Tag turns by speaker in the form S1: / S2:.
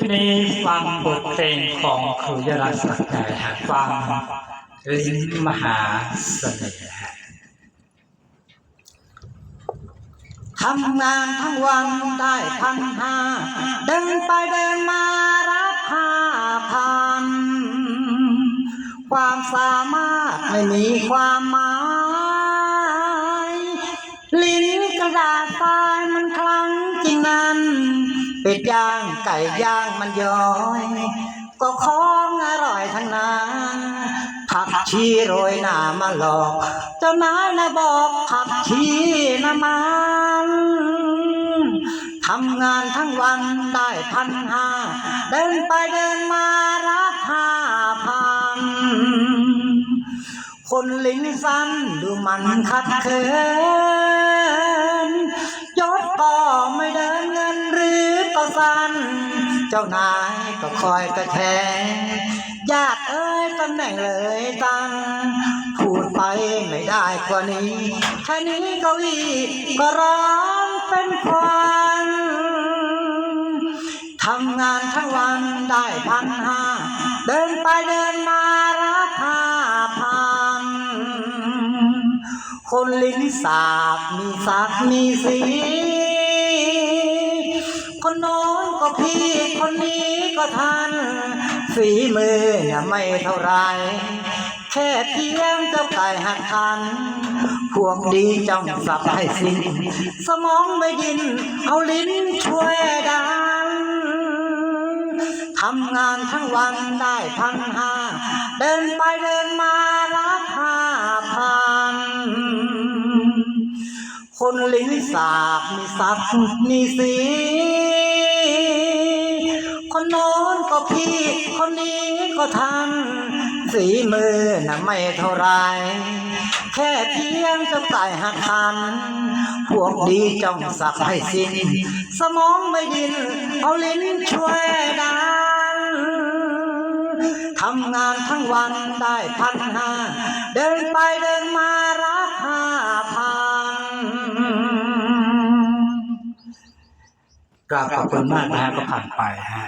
S1: ทีนี้ฟังบทเพลงของครูยราศักดิ์ฟังลิ้นมหาเสน่ห์
S2: ทำงานทั้งวันได้พันห้าเดินไปเดินมารับห้าพัน ความสามารถไม่มีความหมาย เป็ดย่างไก่ย่างมันย้อย ก็ของอร่อยทั้งนั้นผักชีโรยหน้ามาหลอก เจ้านายนะบอกผักชีนะมันทำงานทั้งวันได้พันห้าเดินไปเดินมารับห้าพันคนลิ้นสั้นดูมันขัดเขิน รือก็สั้นเจ้านายก็คอยกระแทงญาติเอ้ยตำแหน่งเลยตังพูดไปไม่ได้กว่านี้แค่นี้ก้าอี้ก็ร้องเป็นควันทำงานทั้งวันได้พันห้าเดินไปเดินมารับห้าพันคนลิ้นสาบมีสักมีสี คนโน้นก็พี่คนนี้ก็ทันฝีมือเนี่ยไม่เท่าไร แค่เพียงเจ้าไก่หักทัน พวกดีจ้องสับให้สิ้น สมองไม่ดิน เอาลิ้นช่วยดันทำงานทั้งวันได้พันห้า เดินไปเดินมา คนลิ้นสาบมีสักมีสี คนโน้นก็พี่ คนนี้ก็ทันฝีมือน่ะไม่เท่าไร แค่เพียงจะไต่หักทัน พวกดีจ้องสับให้สิ้น สมองไม่ดิน เอาลิ้นช่วยดันทำงานทั้งวันได้พันห้า เดินไปเดินมา
S1: กราบขอบคุณมากนะฮะก็ผ่านไปฮะ